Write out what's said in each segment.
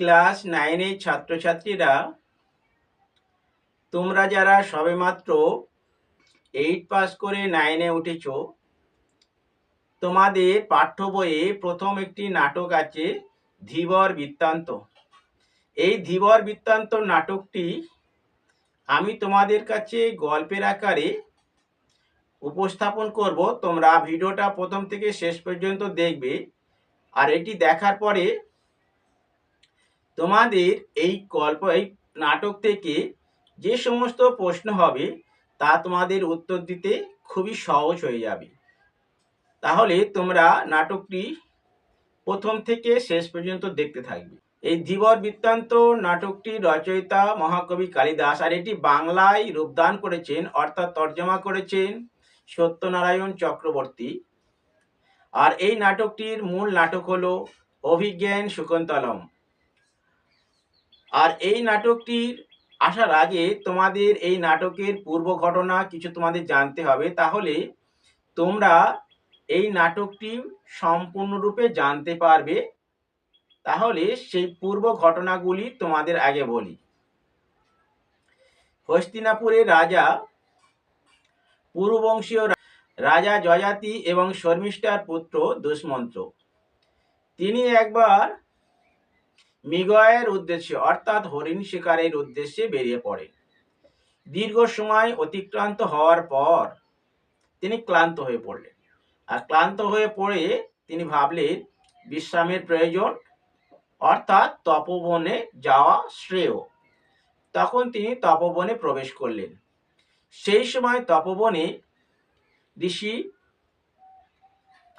Class নাইনের ছাত্রছাত্রীরা, তোমরা যারা সবেমাত্র এইট পাস করে নাইনে উঠেছ, তোমাদের পাঠ্য বইয়ে প্রথম একটি নাটক আছে ধীবর বৃত্তান্ত। এই ধীবর বৃত্তান্ত নাটকটি আমি তোমাদের কাছে গল্পের আকারে উপস্থাপন করব। তোমরা ভিডিওটা প্রথম থেকে শেষ পর্যন্ত দেখবে। আর এটি দেখার পরে তোমাদের এই গল্প এই নাটক থেকে যে সমস্ত প্রশ্ন হবে, তা তোমাদের উত্তর দিতে খুবই সহজ হয়ে যাবে। তাহলে তোমরা নাটকটি প্রথম থেকে শেষ পর্যন্ত দেখতে থাকবে। এই ধীবর বৃত্তান্ত নাটকটির রচয়িতা মহাকবি কালিদাস আর এটি বাংলায় রূপদান করেছেন, অর্থাৎ তর্জমা করেছেন সত্যনারায়ণ চক্রবর্তী। আর এই নাটকটির মূল নাটক হলো অভিজ্ঞান শকুন্তলম আর এই নাটকটির আসার আগে তোমাদের এই নাটকের পূর্ব ঘটনা কিছু তোমাদের জানতে হবে। তাহলে তোমরা এই নাটকটি সম্পূর্ণরূপে জানতে পারবে। তাহলে সেই পূর্ব ঘটনাগুলি তোমাদের আগে বলি। হস্তিনাপুরের রাজা, পূর্ববংশীয় রাজা জয়াতি এবং শর্মিষ্ঠার পুত্র দুষ্মন্ত্র তিনি একবার মৃগয়ের উদ্দেশ্যে, অর্থাৎ হরিণ শিকারের উদ্দেশ্যে বেরিয়ে পড়ে। দীর্ঘ সময় অতিক্রান্ত হওয়ার পর তিনি ক্লান্ত হয়ে পড়লেন। আর ক্লান্ত হয়ে পড়ে তিনি ভাবলেন, বিশ্রামের প্রয়োজন, অর্থাৎ তপবনে যাওয়া শ্রেয়। তখন তিনি তপবনে প্রবেশ করলেন। সেই সময় তপবনে ঋষি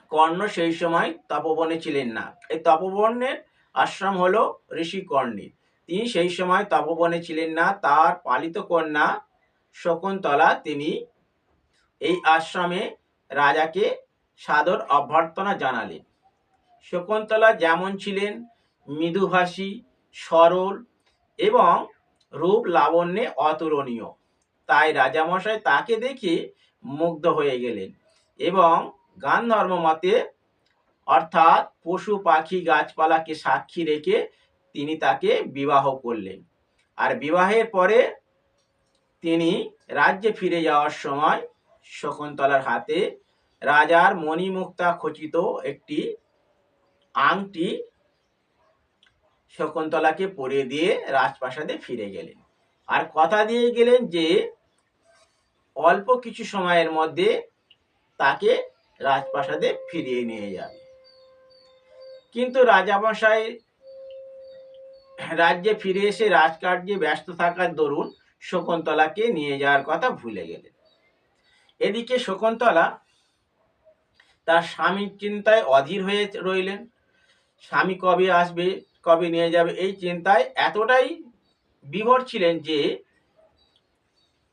কর্ণ সেই সময় তপবনে ছিলেন না। এই তপবনের আশ্রম হলো ঋষি কর্ণের তিনি সেই সময় তপবনে ছিলেন না, তার পালিত কন্যা শকুন্তলা তিনি এই আশ্রমে রাজাকে সাদর অভ্যর্থনা জানালেন। শকুন্তলা যেমন ছিলেন মৃদুভাষী, সরল এবং রূপ লাবণ্যে অতুলনীয়। তাই রাজামশাই তাকে দেখে মুগ্ধ হয়ে গেলেন এবং গান ধর্ম মতে অর্থাৎ পশু পাখি গাছপালাকে সাক্ষী রেখে তিনি তাকে বিবাহ করলেন। আর বিবাহের পরে তিনি রাজ্যে ফিরে যাওয়ার সময় শকুন্তলার হাতে রাজার মণিমুক্তা খচিত একটি আংটি শকুন্তলাকে পরিয়ে দিয়ে রাজপ্রাসাদে ফিরে গেলেন। আর কথা দিয়ে গেলেন যে, অল্প কিছু সময়ের মধ্যে তাকে রাজপ্রাসাদে ফিরিয়ে নিয়ে যাবে। কিন্তু রাজামশাই রাজ্যে ফিরে এসে রাজকার্যে ব্যস্ত থাকার দরুন শকুন্তলাকে নিয়ে যাওয়ার কথা ভুলে গেলেন। এদিকে শকুন্তলা তার স্বামীর চিন্তায় অধীর হয়ে রইলেন। স্বামী কবে আসবে, কবে নিয়ে যাবে এই চিন্তায় এতটাই বিভোর ছিলেন যে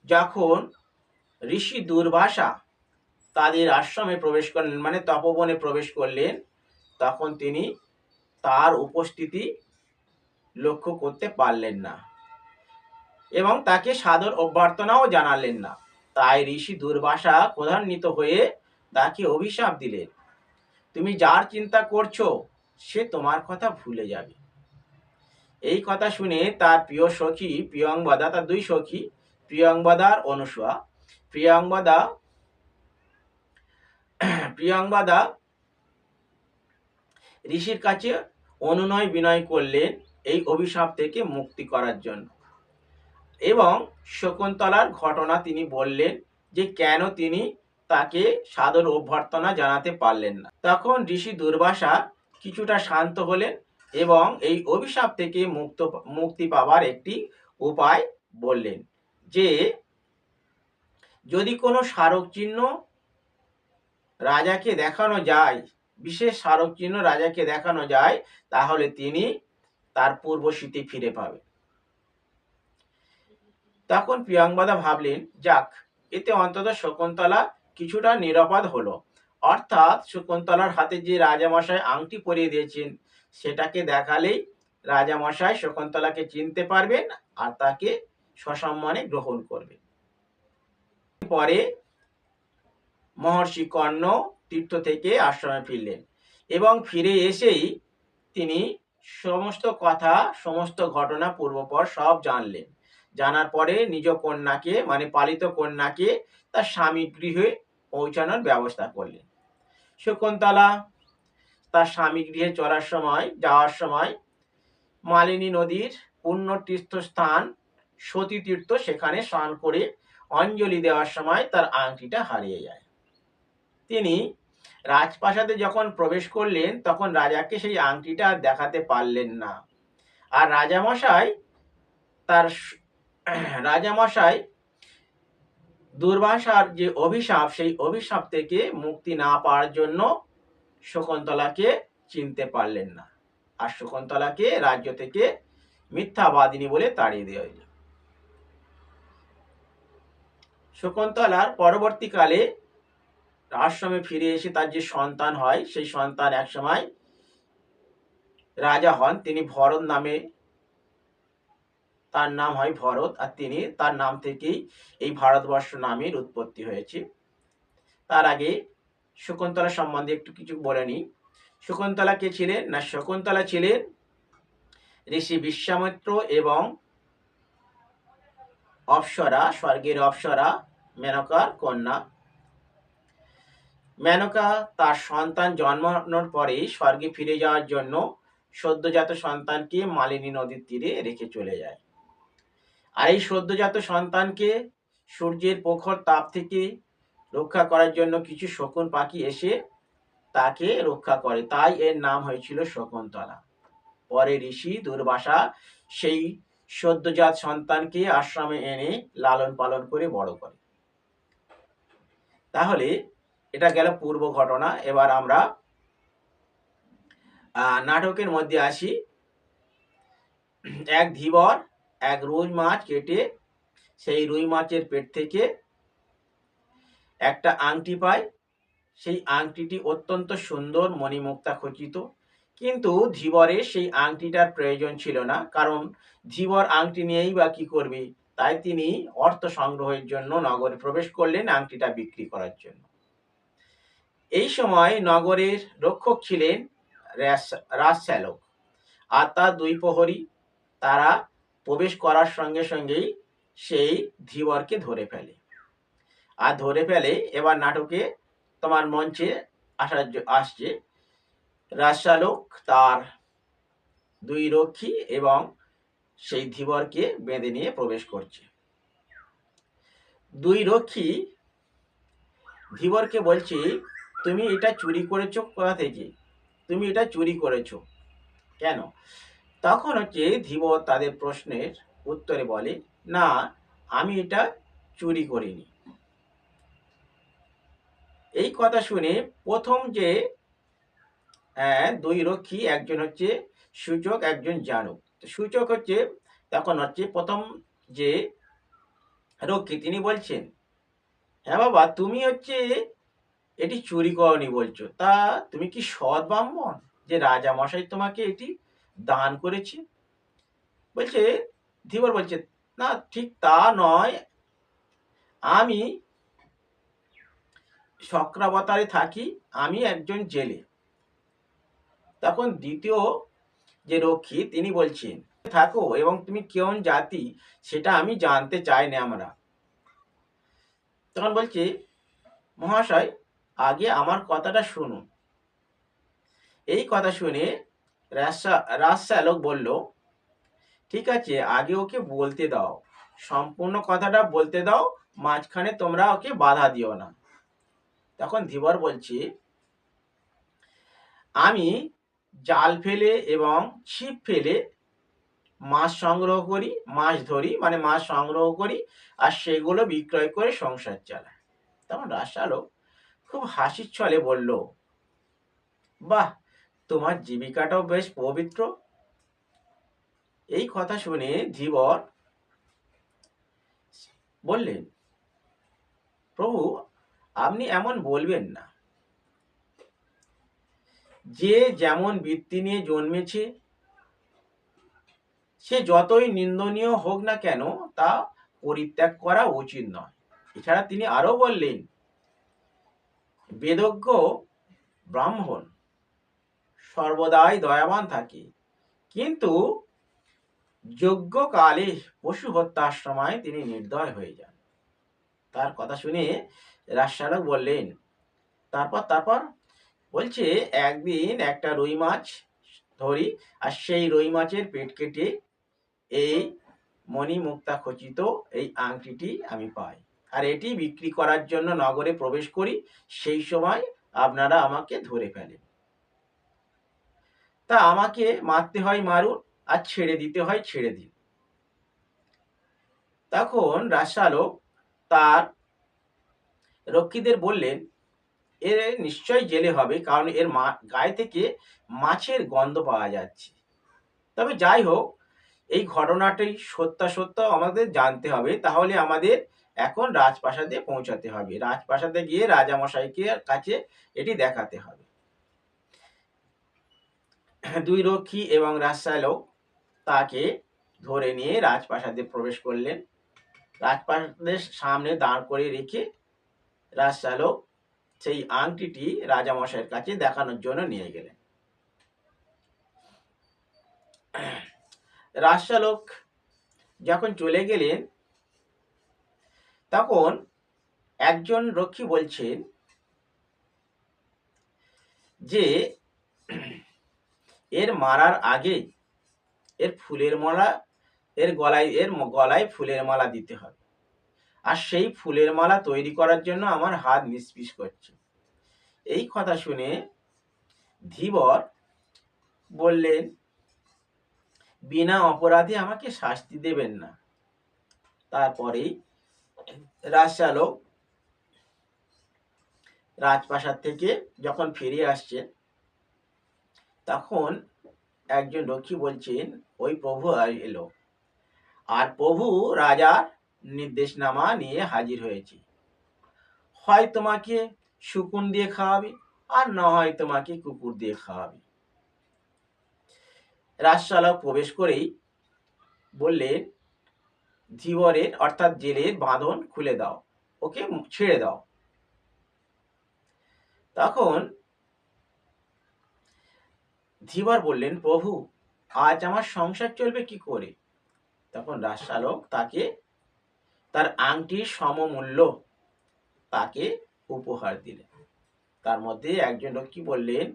যখন ঋষি দুর্বাসা তাদের আশ্রমে প্রবেশ করলেন মানে তপবনে প্রবেশ করলেন তখন তিনি তার উপস্থিতি লক্ষ্য করতে পারলেন না এবং তাকে সাদর অভ্যর্থনাও জানালেন না। তাই ঋষি দুর্বাসা ক্রধান্বিত হয়ে তাকে অভিশাপ দিলেন। তুমি যার চিন্তা করছ, সে তোমার কথা ভুলে যাবে এই কথা শুনে তার প্রিয় সখী প্রিয়ংবদা তার দুই সখী প্রিয়ংবদা আর অনুসুয়া প্রিয়ংবদা প্রিয়ংবদা ঋষির কাছে অনুনয় বিনয় করলেন এই অভিশাপ থেকে মুক্তি করার জন্য। এবং শকুন্তলার ঘটনা তিনি বললেন যে কেন তিনি তাকে সাদর অভ্যর্থনা জানাতে পারলেন না। তখন ঋষি দুর্বাসা কিছুটা শান্ত হলেন এবং এই অভিশাপ থেকে মুক্ত, মুক্তি পাবার একটি উপায় বললেন যে, যদি কোনো স্মারক চিহ্ন রাজাকে দেখানো যায় বিশেষ স্মারক চিহ্ন রাজাকে দেখানো যায়, তাহলে তিনি তার পূর্ব স্মৃতি ফিরে পাবে। তখন প্রিয়াঙ্গদা ভাবলেন, যাক, এতে অন্তত শকুন্তলা কিছুটা নিরাপদ হলো। অর্থাৎ শকুন্তলার হাতে যে রাজামশাই আংটি পরিয়ে দিয়েছেন, সেটাকে দেখালেই রাজামশাই শকুন্তলাকে চিনতে পারবেন আর তাকে সসম্মানে গ্রহণ করবেন। পরে মহর্ষি কর্ণ তীর্থ থেকে আশ্রমে ফিরলেন এবং ফিরে এসেই তিনি সমস্ত কথা, সমস্ত ঘটনা পূর্বপর সব জানলেন। জানার পরে নিজ কন্যাকে মানে পালিত কন্যাকে তার স্বামী গৃহে পৌঁছানোর ব্যবস্থা করলেন। শকুন্তলা তার স্বামী গৃহে চলার সময়, যাওয়ার সময় মালিনী নদীর পূর্ণ তীর্থস্থান সতী তীর্থ সেখানে স্নান করে অঞ্জলি দেওয়ার সময় তার আংটিটা হারিয়ে যায়। তিনি রাজপ্রাসাদে যখন প্রবেশ করলেন, তখন রাজাকে সেই আংটিটা দেখাতে পারলেন না। আর রাজামশাই তার রাজামশাই দুর্বাসার যে অভিশাপ, সেই অভিশাপ থেকে মুক্তি না পাওয়ার জন্য শকুন্তলাকে চিনতে পারলেন না। আর শকুন্তলাকে রাজ্য থেকে মিথ্যাবাদিনী বলে তাড়িয়ে দেওয়া হইল। শকুন্তলার পরবর্তীকালে আশ্রমে ফিরে এসে তার যে সন্তান হয়, সেই সন্তান একসময় রাজা হন। তিনি ভরত নামে, তার নাম হয় ভরত, আর তিনি তার নাম থেকেই এই ভারতবর্ষ নামের উৎপত্তি হয়েছে। তার আগে শকুন্তলা সম্বন্ধে একটু কিছু বলে নিই। শকুন্তলা কে ছিলেন? না, শকুন্তলা ছিলেন ঋষি বিশ্বামিত্র এবং অপ্সরা, স্বর্গের অপ্সরা, মেনকার কন্যা। মেনকা তার সন্তান জন্মানোর পরেই স্বর্গে ফিরে যাওয়ার জন্য সদ্যজাত সন্তানকে মালিনী নদীর তীরে রেখে চলে যায়। আর এই সদ্যজাত সন্তানকে সূর্যের প্রখর তাপ থেকে রক্ষা করার জন্য কিছু শকুন পাখি এসে তাকে রক্ষা করে। তাই এর নাম হয়েছিল শকুন্তলা। পরে ঋষি দুর্বাসা সেই সদ্যজাত সন্তানকে আশ্রমে এনে লালন পালন করে বড় করে। তাহলে এটা গেল পূর্ব ঘটনা। এবার আমরা নাটকের মধ্যে আসি। এক ধীবর, এক রুই মাছ কেটে সেই রুই মাছের পেট থেকে একটা আংটি পায়। সেই আংটিটি অত্যন্ত সুন্দর, মণিমুক্তা খচিত। কিন্তু ধীবরের সেই আংটিটার প্রয়োজন ছিল না, কারণ ধীবর আংটি নিয়েই বা কি করবে? তাই তিনি অর্থ সংগ্রহের জন্য নগরে প্রবেশ করলেন আংটিটা বিক্রি করার জন্য। এই সময় নগরের রক্ষক ছিলেন রাজ- রাজশ্যালক আর তার দুই প্রহরী, তারা প্রবেশ করার সঙ্গে সঙ্গেই সেই ধীবরকে ধরে ফেলে। আর ধরে ফেলে এবার নাটকে তোমার মঞ্চে আসার আসছে রাজশালক তার দুই রক্ষী এবং সেই ধীবরকে বেঁধে নিয়ে প্রবেশ করছে। দুই রক্ষী ধীবরকে বলছে তুমি এটা চুরি করেছ কোথা থেকে? তুমি এটা চুরি করেছ। কেন? তখন হচ্ছে ধীবর তাদের প্রশ্নের উত্তরে বলে, না, আমি এটা চুরি করিনি। এই কথা শুনে প্রথম যে দুই রক্ষী, একজন হচ্ছে সূচক, একজন জানুক। সূচক হচ্ছে, তখন হচ্ছে প্রথম যে রক্ষী, তিনি বলছেন হ্যাঁ বাবা, তুমি হচ্ছে এটি চুরি করনি বলছো। তা তুমি কি সৎ ব্রাহ্মণ? যে রাজা মশাই তোমাকে এটি দান করেছে? বলছে, ধীবর বলছে, না, ঠিক তা নয়। আমি চক্রাবতারে থাকি, আমি একজন জেলে। তখন দ্বিতীয় যে রক্ষী, তিনি বলছেন, থাকো এবং তুমি কেমন জাতি, সেটা আমি জানতে চাই না আমরা। তখন বলছে, মহাশয় আগে আমার কথাটা শুনুন। এই কথা শুনে রাজশা- রাজশালক বলল, ঠিক আছে, আগে ওকে বলতে দাও। সম্পূর্ণ কথাটা বলতে দাও, মাঝখানে তোমরা ওকে বাধা দিও না। তখন ধীবর বলছি, আমি জাল ফেলে এবং ছিপ ফেলে মাছ সংগ্রহ করি, মাছ ধরি মানে মাছ সংগ্রহ করি, আর সেগুলো বিক্রয় করে সংসার চালাই। তখন রাসালো খুব হাসির ছলে বলল, বাহ, তোমার জীবিকাটাও বেশ পবিত্র? এই কথা শুনে ধীবর বললেন, প্রভু, আপনি এমন বলবেন না। যে যেমন বৃত্তি নিয়ে জন্মেছে, সে যতই নিন্দনীয় হোক না কেন, তা পরিত্যাগ করা উচিত নয়। এছাড়া তিনি আরও বললেন বেদজ্ঞ ব্রাহ্মণ। সর্বদাই দয়াবান থাকে। কিন্তু যজ্ঞকালে পশু হত্যার সময় তিনি নির্দয় হয়ে যান। তার কথা শুনে রাজশালক বললেন, তারপর তারপর? বলছে, একদিন একটা রুই মাছ ধরি আর সেই রুই মাছের পেট কেটে এই মণিমুক্তা খচিত এই আংটিটি আমি পাই। আর এটি বিক্রি করার জন্য নগরে প্রবেশ করি, সেই সময় আপনারা আমাকে ধরে ফেলেন। তা আমাকে মারতে হয় মারুন আর ছেড়ে দিতে হয় ছেড়ে দিন। তখন রাজশালক তার রক্ষীদের বললেন এর নিশ্চয়ই জেলে হবে, কারণ এর মা, গায়ে থেকে মাছের গন্ধ পাওয়া যাচ্ছে। তবে যাই হোক, এই ঘটনাটি সত্যাসত্য আমাদের জানতে হবে। তাহলে আমাদের এখন রাজপ্রাসাদে পৌঁছাতে হবে। রাজপ্রাসাদে গিয়ে রাজামশাইকে কাছে এটি দেখাতে হবে। দুই রক্ষী এবং রাজশালক তাকে ধরে নিয়ে রাজপ্রাসাদে প্রবেশ করলেন। রাজপ্রাসাদের সামনে দাঁড় করে রেখে রাজশালক সেই আংটিটি রাজামশাইয়ের কাছে দেখানোর জন্য নিয়ে গেলেন। রাজশালক যখন চলে গেলেন তখন একজন রক্ষী বলছেন যে, এর মারার আগে এর ফুলের মালা, এর গলায় এর গলায় ফুলের মালা দিতে হবে। আর সেই ফুলের মালা তৈরি করার জন্য আমার হাত নিষ্পিস করছে। এই কথা শুনে ধীবর বললেন, বিনা অপরাধে আমাকে শাস্তি দেবেন না। তারপরেই রাজশালক রাজপ্রাসাদ থেকে যখন ফিরে আসছে তখন একজন রক্ষী বলছেন, ওই প্রভু এলো। আর প্রভু রাজার নির্দেশনামা নিয়ে হাজির হয়েছে। হয় তোমাকে শুকুন দিয়ে খাওয়াবে, আর না হয় তোমাকে কুকুর দিয়ে খাওয়াবে। রাজশালক প্রবেশ করেই বললেন ধীবরের অর্থাৎ জেলের বাঁধন খুলে দাও, ওকে? ছেড়ে দাও। তখন ধীবর বললেন, প্রভু, আজ আমার সংসার চলবে কি করে? তখন রাজশালক তাকে, তার আংটির সমমূল্য তাকে উপহার দিলেন। তার মধ্যে একজন লোক কি বললেন,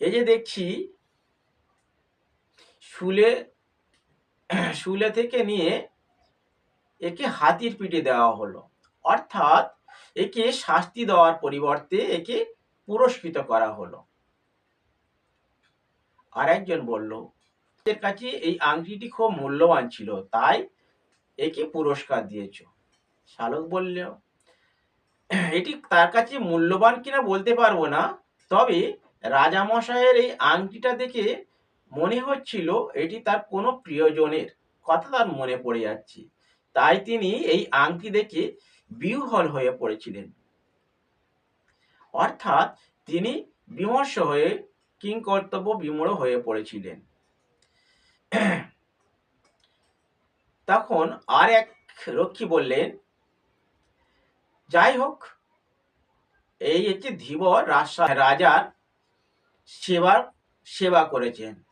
এই যে দেখছি, শুলে শুলে থেকে নিয়ে একে হাতির পিঠে দেওয়া হলো। অর্থাৎ একে শাস্তি দেওয়ার পরিবর্তে একে পুরস্কৃত করা হলো। আর একজন বলল এর কাছে এই আংটিটি খুব মূল্যবান ছিল, তাই একে পুরস্কার দিয়েছ। শালক বলল এটি তার কাছে মূল্যবান কিনা বলতে পারব না, তবে রাজামশাইয়ের এই আংটিটা দেখে মনে হচ্ছিল এটি তার কোনো প্রিয়জনের কথা তার মনে পড়ে যাচ্ছে। তাই তিনি এই আংটি দেখে বিহ্বল হয়ে পড়েছিলেন। অর্থাৎ তিনি বিমর্ষ হয়ে, কিংকর্তব্য বিমূঢ় হয়ে পড়েছিলেন। তখন আর এক রক্ষী বললেন, যাই হোক, এই হচ্ছে ধীবর রাজা- রাজার সেবার, সেবা করেছেন।